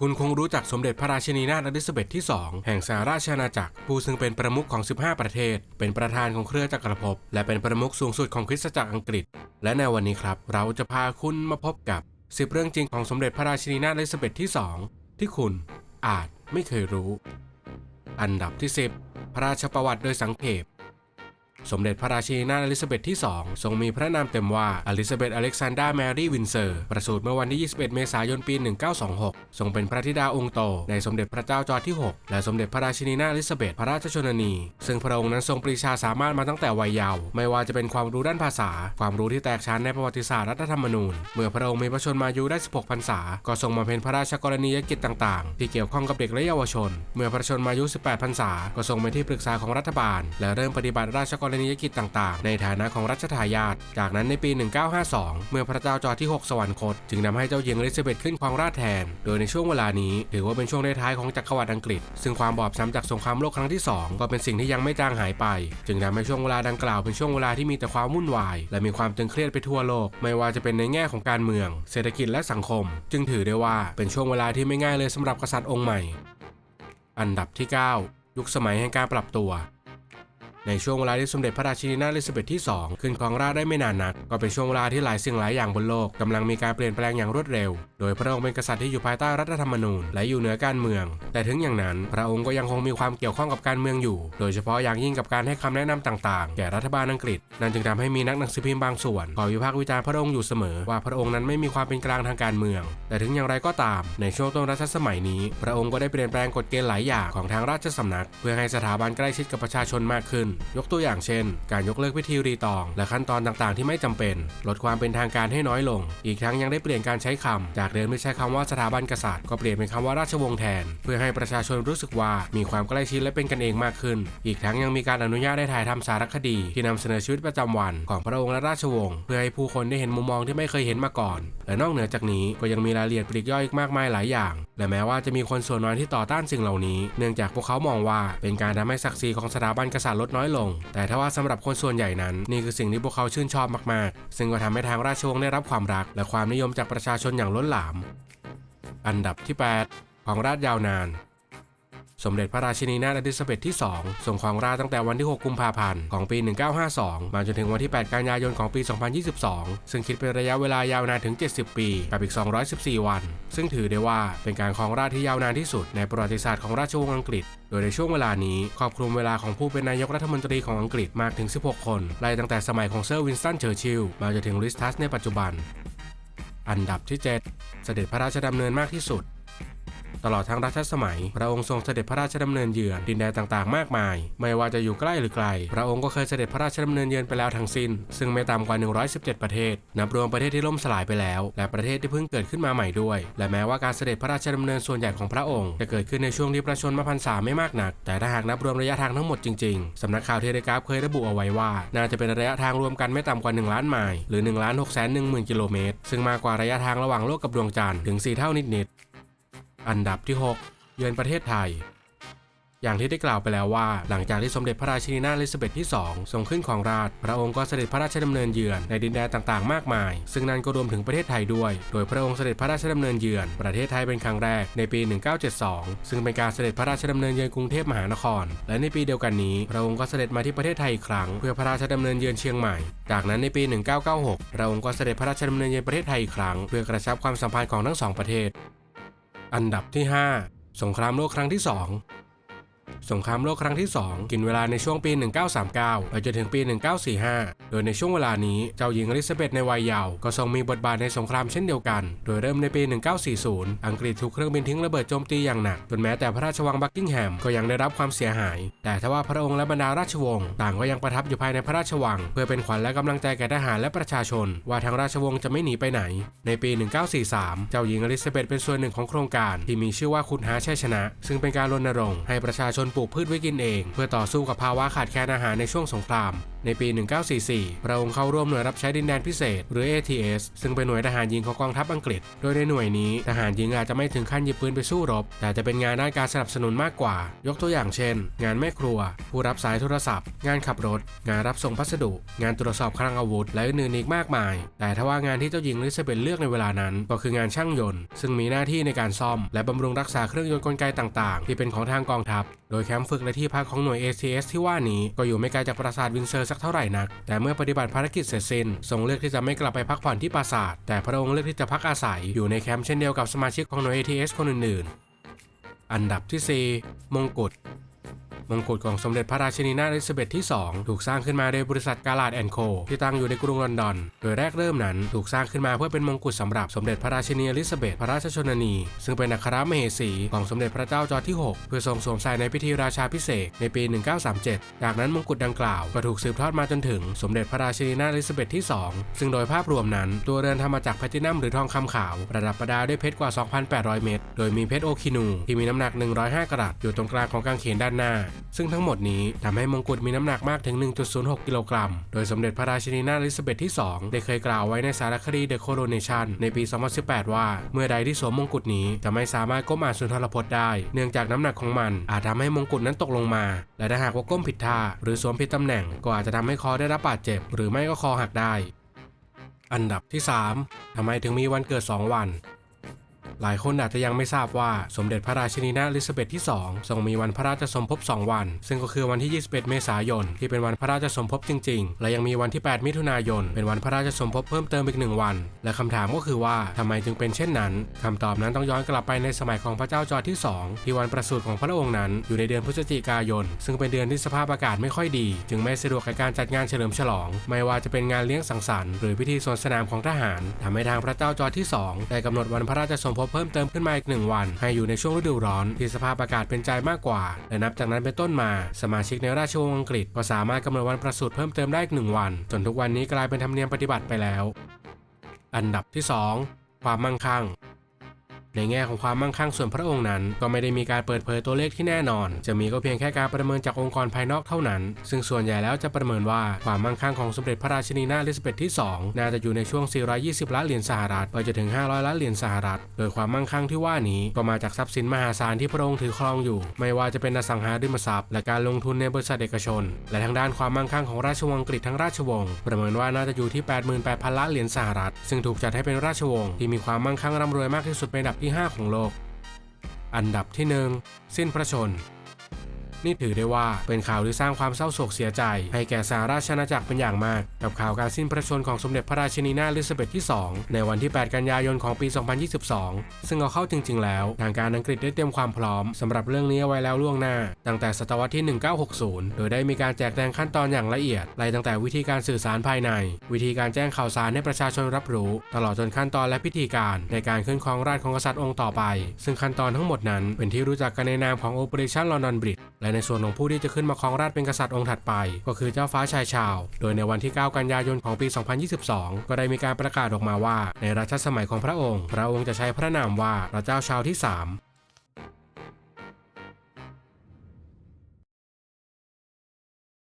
คุณคงรู้จักสมเด็จพระราชินีนาถอลิซาเบธที่ 2 แห่งสหราชอาณาจักร ผู้ซึ่งเป็นประมุขของ 15 ประเทศ เป็นประธานของเครือจักรภพ และเป็นประมุขสูงสุดของคริสตจักรอังกฤษ และในวันนี้ครับ เราจะพาคุณมาพบกับ 10 เรื่องจริงของสมเด็จพระราชินีนาถอลิซาเบธที่ 2 ที่คุณอาจไม่เคยรู้ อันดับที่ 10 พระราชประวัติโดยสังเขป สมเด็จพระราชินีนาถอลิซาเบธที่ 2 ทรงมีพระนามเต็มว่าอลิซาเบธอเล็กซานดราแมรี่วินเซอร์ประสูติเมื่อวันที่ 21 เมษายนปี 1926 ทรงเป็นพระธิดาองค์โต ในสมเด็จพระเจ้าจอร์จที่ 6 และสมเด็จพระราชินีนาถอลิซาเบธพระราชชนนี ซึ่งพระองค์นั้นทรงปรีชาสามารถมาตั้งแต่วัยเยาว์ไม่ว่าจะเป็นความรู้ด้านภาษา ความรู้ที่แตกฉานในประวัติศาสตร์รัฐธรรมนูญ เมื่อพระองค์มีพระชนมายุได้ 16 พรรษา ก็ทรงมาเป็นพระราชกรณียกิจต่างๆ ที่เกี่ยวข้องกับเด็กและเยาวชน เมื่อพระชนมายุ 18 พรรษา ก็ทรงเป็นที่ปรึกษาของรัฐบาล และเริ่มปฏิบัติราชกรณียกิจต่างๆ ในฐานะของรัชทายาท จากนั้นในปี 1952 เมื่อพระเจ้าจอร์จที่ 6 สวรรคต จึงนำให้เจ้าหญิงอลิซาเบธขึ้นครองราชแทน โดยในช่วงเวลานี้ถือว่าเป็นช่วงท้ายของจักรวรรดิอังกฤษ ซึ่งความบอบช้ำจากสงครามโลกครั้งที่ 2 ก็เป็นสิ่งที่ยังไม่จางหายไป จึงทำให้ช่วงเวลาดังกล่าวเป็นช่วงเวลาที่มีแต่ความวุ่นวาย และมีความตึงเครียดไปทั่วโลก ไม่ว่าจะเป็นในแง่ของการเมือง เศรษฐกิจและสังคม จึงถือได้ว่าเป็นช่วงเวลาที่ไม่ง่ายเลยสำหรับกษัตริย์องค์ใหม่ อันดับที่ 9 ยุคสมัยแห่งการปรับตัว ในช่วงเวลาที่สมเด็จพระราชินีนาถอลิซาเบธที่ 2 ขึ้นครองราชได้ไม่นานนัก ก็เป็นช่วงเวลาที่หลายสิ่งหลายอย่างบนโลกกำลังมีการเปลี่ยนแปลงอย่างรวดเร็ว โดยพระองค์เป็นกษัตริย์ที่อยู่ภายใต้รัฐธรรมนูญและอยู่เหนือการเมือง แต่ถึงอย่างนั้น พระองค์ก็ยังคงมีความเกี่ยวข้องกับการเมืองอยู่ โดยเฉพาะอย่างยิ่งกับการให้คำแนะนำต่างๆ แก่รัฐบาลอังกฤษ นั่นจึงทำให้มีนักหนังสือพิมพ์บางส่วนขอยวิพากษ์วิจารณ์พระองค์อยู่เสมอว่าพระองค์นั้นไม่มีความเป็นกลางทางการเมือง แต่ถึงอย่างไรก็ตาม ในช่วงต้นรัชสมัยนี้ พระองค์ก็ได้เปลี่ยนแปลงกฎเกณฑ์หลายอย่างของทางราชสำนัก เพื่อให้สถาบันใกล้ชิดกับประชาชนมากขึ้น ยกตัวอย่างเช่น การยกเลิกพิธีรีตอง และขั้นตอนต่างๆ ที่ไม่จำเป็น ลดความเป็นทางการให้น้อยลง อีกทั้งยังได้เปลี่ยนการใช้คำจากเดิมที่ใช้คำว่าสถาบันกษัตริย์ก็เปลี่ยนเป็นคำว่าราชวงศ์แทน เพื่อใให้ประชาชนรู้สึกว่ามีความใกล้ชิดและเป็นกันเองมากขึ้น อีกทั้งยังมีการอนุญาตให้ถ่ายทำสารคดี ที่นำเสนอชีวิตประจำวันของพระองค์และราชวงศ์เพื่อให้ผู้คนได้เห็นมุมมองที่ไม่เคยเห็นมาก่อน และนอกเหนือจากนี้ก็ยังมีรายละเอียดปลีกย่อยอีกมากมายหลายอย่าง และแม้ว่าจะมีคนส่วนน้อยที่ต่อต้านสิ่งเหล่านี้ เนื่องจากพวกเขามองว่าเป็นการทำให้ศักดิ์ศรีของสถาบันกษัตริย์ลดน้อยลง แต่ถ้าว่าสำหรับคนส่วนใหญ่นั้น นี่คือสิ่งที่พวกเขาชื่นชอบมากๆ ซึ่งก็ทำให้ทางราชวงศ์ได้รับความรัก และความนิยมจากประชาชนอย่างล้นหลาม อันดับที่ 8 ของราชยาวนาน สมเด็จพระราชินีนาถอลิซาเบธที่ 2 ทรงครองราชตั้งแต่วันที่ 6 กุมภาพันธ์ของปี 1952 มาจนถึงวันที่ 8 กันยายนของปี 2022 ซึ่งคิดเป็นระยะเวลายาวนานถึง 70 ปีกับอีก 214 วัน ซึ่งถือได้ว่าเป็นการครองราชที่ยาวนานที่สุดในประวัติศาสตร์ของราชวงศ์อังกฤษโดยในช่วงเวลานี้ครอบคลุมเวลาของผู้เป็นนายกรัฐมนตรีของอังกฤษมากถึง 16 คนไล่ตั้งแต่สมัยของเซอร์วินสตันเชอร์ชิลมาจนถึงลิสทัสในปัจจุบัน อันดับที่ 7 เสด็จพระราชดำเนินมากที่สุด ตลอดทั้งรัชสมัย พระองค์ทรงเสด็จพระราชดำเนินเยือนดินแดนต่างๆ มากมาย ไม่ว่าจะอยู่ใกล้หรือไกล พระองค์ก็เคยเสด็จพระราชดำเนินเยือนไปแล้วทั้งสิ้น ซึ่งไม่ต่ำกว่า 117 ประเทศ นับรวมประเทศที่ล่มสลายไปแล้ว และประเทศที่เพิ่งเกิดขึ้นมาใหม่ด้วย และแม้ว่าการเสด็จพระราชดำเนินส่วนใหญ่ของพระองค์จะเกิดขึ้นในช่วงที่ประชนมพรรษาไม่มากนัก แต่ถ้าหากนับรวมระยะทางทั้งหมดจริงๆสำนักข่าวเทเลกราฟเคยระบุเอาไว้ว่า น่าจะเป็นระยะทางรวมกันไม่ต่ำกว่า 1 ล้านไมล์หรือ1ล้าน6แสน1หมื่นกิโลเมตรซึ่งมากกว่าระยะทางระหว่างโลกกับดวงจันทร์ถึง 4 เท่านิดๆ อันดับที่ 6 เยือนประเทศไทย อย่างที่ได้กล่าวไปแล้วว่า หลังจากที่สมเด็จพระราชินีนาถอลิซาเบธที่ 2 ทรงขึ้นของราช พระองค์ก็เสด็จพระราชดำเนินเยือนในดินแดนต่างๆ มากมาย ซึ่งนั่นก็รวมถึงประเทศไทยด้วย โดยพระองค์เสด็จพระราชดำเนินเยือนประเทศไทยเป็นครั้งแรกในปี 1972 ซึ่งเป็นการเสด็จพระราชดำเนินเยือนกรุงเทพมหานคร และในปีเดียวกันนี้ พระองค์ก็เสด็จมาที่ประเทศไทยอีกครั้ง เพื่อพระราชดำเนินเยือนเชียงใหม่ จากนั้นในปี 1996 พระองค์ก็เสด็จพระราชดำเนินเยือนประเทศไทยอีกครั้ง เพื่อกระชับความสัมพันธ์ของทั้งสองประเทศ อันดับที่ 5 สงครามโลกครั้งที่ 2 สงครามโลกครั้งที่ 2 กินเวลาในช่วงปี 1939 ไปจนถึงปี 1945 โดยในช่วงเวลานี้เจ้าหญิงอลิซาเบธในวัยเยาว์ก็ทรงมีบทบาทในสงครามเช่นเดียวกัน โดยเริ่มในปี 1940 อังกฤษถูกเครื่องบินทิ้งระเบิดโจมตีอย่างหนักจนแม้แต่พระราชวังบักกิงแฮมก็ยังได้รับความเสียหาย แต่ทว่าพระองค์และบรรดาราชวงศ์ต่างก็ยังประทับอยู่ภายในพระราชวัง เพื่อเป็นขวัญและกำลังใจแก่ทหารและประชาชน ว่าทางราชวงศ์จะไม่หนีไปไหน ในปี 1943 เจ้าหญิงอลิซาเบธเป็นส่วนหนึ่งของโครงการ ที่มีชื่อว่าคุณหาชัยชนะ ซึ่งเป็นการรณรงค์ให้ประชาชนปลูกพืชไว้กินเอง เพื่อต่อสู้กับภาวะขาดแคลนอาหารในช่วงสงคราม ในปี 1944 พระองค์เข้าร่วมหน่วยรับใช้ดินแดนพิเศษ หรือ ATS ซึ่งเป็นหน่วยทหารหญิงของกองทัพอังกฤษ โดยในหน่วยนี้ทหารหญิงอาจจะไม่ถึงขั้นหยิบปืนไปสู้รบ แต่จะเป็นงานด้านการสนับสนุนมากกว่า ยกตัวอย่างเช่น งานแม่ครัว ผู้รับสายโทรศัพท์ งานขับรถ งานรับส่งพัสดุ งานตรวจสอบคลังอาวุธ และอื่นๆอีกมากมาย แต่ถ้าว่างานที่เจ้าหญิงลิซาเบธเลือกในเวลานั้น ก็คืองานช่างยนต์ ซึ่งมีหน้าที่ในการซ่อม และบำรุงรักษาเครื่องยนต์กลไกต่าง ๆ ที่เป็นของทางกองทัพ โดยแคมป์ฝึกและที่พักของหน่วย ATS ที่ว่านี้ก็อยู่ไม่ไกลจากปราสาทวินเซอร์สักเท่าไหร่นัก แต่เมื่อปฏิบัติภารกิจเสร็จสิ้นทรงเลือกที่จะไม่กลับไปพักผ่อนที่ปราสาท แต่พระองค์เลือกที่จะพักอาศัยอยู่ในแคมป์เช่นเดียวกับสมาชิกของหน่วย ATS คนอื่นๆ อันดับที่ 4 มงกุฎ มงกุฎของสมเด็จพระราชินีนาถอลิซาเบธที่ 2 ถูกสร้างขึ้นมาโดยบริษัทกาลาดแอนโค ที่ตั้งอยู่ในกรุงลอนดอน โดยแรกเริ่มนั้นถูกสร้างขึ้นมาเพื่อเป็นมงกุฎสำหรับสมเด็จพระราชินีอลิซาเบธพระราชชนนี ซึ่งเป็นอัครมเหสีของสมเด็จพระเจ้าจอร์จที่ 6 เพื่อทรงสวมใส่ในพิธีราชาพิเศษในปี 1937 จากนั้นมงกุฎดังกล่าวก็ถูกสืบทอดมาจนถึงสมเด็จพระราชินีนาถอลิซาเบธที่ 2 ซึ่งโดยภาพรวมนั้นตัวเรือนทำมาจากแพลตินัมหรือทองคำขาวประดับประดาด้วยเพชรกว่า 2,800 เม็ด โดยมีเพชรโอคินูที่มีน้ำหนัก 105 กรัตอยู่ตรงกลางของกางเขนด้านหน้า ซึ่งทั้งหมดนี้ทำให้มงกุฎมีน้ำหนักมากถึง 1.06 กิโลกรัม โดยสมเด็จพระราชินีนาถอลิซาเบธที่ 2 ได้เคยกล่าวไว้ในสารคดี The Coronation ในปี 2018 ว่าเมื่อใดที่สวมมงกุฎนี้จะไม่สามารถก้มอ่านสุนทรพจน์ได้ เนื่องจากน้ำหนักของมัน อาจทำให้มงกุฎนั้นตกลงมา และถ้าหากว่าก้มผิดท่า หรือสวมผิดตำแหน่ง ก็อาจจะทำให้คอได้รับบาดเจ็บ หรือไม่ก็คอหักได้ อันดับที่ 3ทำไมถึงมีวันเกิด 2 วัน หลายคนอาจจะยังไม่ทราบว่าสมเด็จพระราชินีนาถอลิซาเบธที่ 2 ทรงมีวันพระราชสมภพ 2 วัน ซึ่งก็คือวันที่ 21 เมษายน ที่เป็นวันพระราชสมภพจริง ๆ และยังมีวันที่ 8 มิถุนายน เป็นวันพระราชสมภพเพิ่มเติมอีกหนึ่งวัน และคำถามก็คือว่าทำไมจึงเป็นเช่นนั้นคำตอบนั้นต้องย้อนกลับไปในสมัยของพระเจ้าจอร์จที่ 2 ที่วันประสูติของพระองค์นั้นอยู่ในเดือนพฤศจิกายน ซึ่งเป็นเดือนที่สภาพอากาศไม่ค่อยดี จึงไม่สะดวกในการจัดงานเฉลิมฉลอง ไม่ว่าจะเป็นงานเลี้ยงสังสรรค์หรือพิธีสวนสนามของทหารทำให้ทางพระเจ้าจอร์จที่สองได้กำหนดวันพระราชสมภพเพิ่มเติมขึ้นมาอีกหนึ่งวัน ให้อยู่ในช่วงฤดูร้อนที่สภาพอากาศเป็นใจมากกว่า และนับจากนั้นเป็นต้นมา สมาชิกในราชวงศ์อังกฤษก็สามารถกำหนดวันประสูติเพิ่มเติมได้อีกหนึ่งวัน จนทุกวันนี้กลายเป็นธรรมเนียมปฏิบัติไปแล้ว อันดับที่ 2 ความมั่งคั่ง ในแง่ของความมั่งคั่งส่วนพระองค์นั้น ก็ไม่ได้มีการเปิดเผยตัวเลขที่แน่นอน จะมีก็เพียงแค่การประเมินจากองค์กรภายนอกเท่านั้น ซึ่งส่วนใหญ่แล้วจะประเมินว่าความมั่งคั่งของสมเด็จพระราชินีนาถอลิซาเบธที่ 2 น่าจะอยู่ในช่วง 420 ล้านเหรียญสหรัฐไปจนถึง 500 ล้านเหรียญสหรัฐ โดยความมั่งคั่งที่ว่านี้ก็มาจากทรัพย์สินมหาศาลที่พระองค์ถือครองอยู่ ไม่ว่าจะเป็นอสังหาริมทรัพย์ และการลงทุนในบริษัทเอกชน และทางด้านความมั่งคั่งของราชวงศ์อังกฤษทั้งราชวงศ์ประเมินว่าน่าจะอยู่ที่ 88,000 ล้านเหรียญสหรัฐ ซึ่งถูกจัดให้เป็นราชวงศ์ที่มีความมั่งคั่งร่ำรวยมากที่สุดเป็นอันดับที่ 5 ของโลก อันดับที่ 1 สิ้นพระชน นี่ถือได้ว่าเป็นข่าวที่สร้างความเศร้าโศกเสียใจ ให้แก่สหราชอาณาจักรเป็นอย่างมาก กับข่าวการสิ้นพระชนของสมเด็จพระราชินีนาถอลิซาเบธที่ 2 ในวันที่ 8 กันยายนของปี 2022 ซึ่งเอาเข้าจริง ๆ แล้ว ทางการอังกฤษได้เตรียมความพร้อมสำหรับเรื่องนี้ไว้แล้วล่วงหน้า ตั้งแต่ศตวรรษที่ 1960 โดยได้มีการแจกแจงขั้นตอนอย่างละเอียดไล่ตั้งแต่วิธีการสื่อสารภายใน วิธีการแจ้งข่าวสารให้ประชาชนรับรู้ ตลอดจนขั้นตอนและพิธีการในการขึ้นครองราชย์ของกษัตริย์องค์ต่อไป ซึ่งขั้นตอนทั้งหมดนั้นเป็นที่รู้จักกันในนามของ Operation London Bridge และในส่วนของผู้ที่จะขึ้นมาครองราชเป็นกษัตริย์องค์ถัดไป ก็คือเจ้าฟ้าชายชาว โดยในวันที่ 9 กันยายนของปี 2022 ก็ได้มีการประกาศออกมาว่า ในรัชสมัยของพระองค์ พระองค์จะใช้พระนามว่าพระเจ้าชาวที่ 3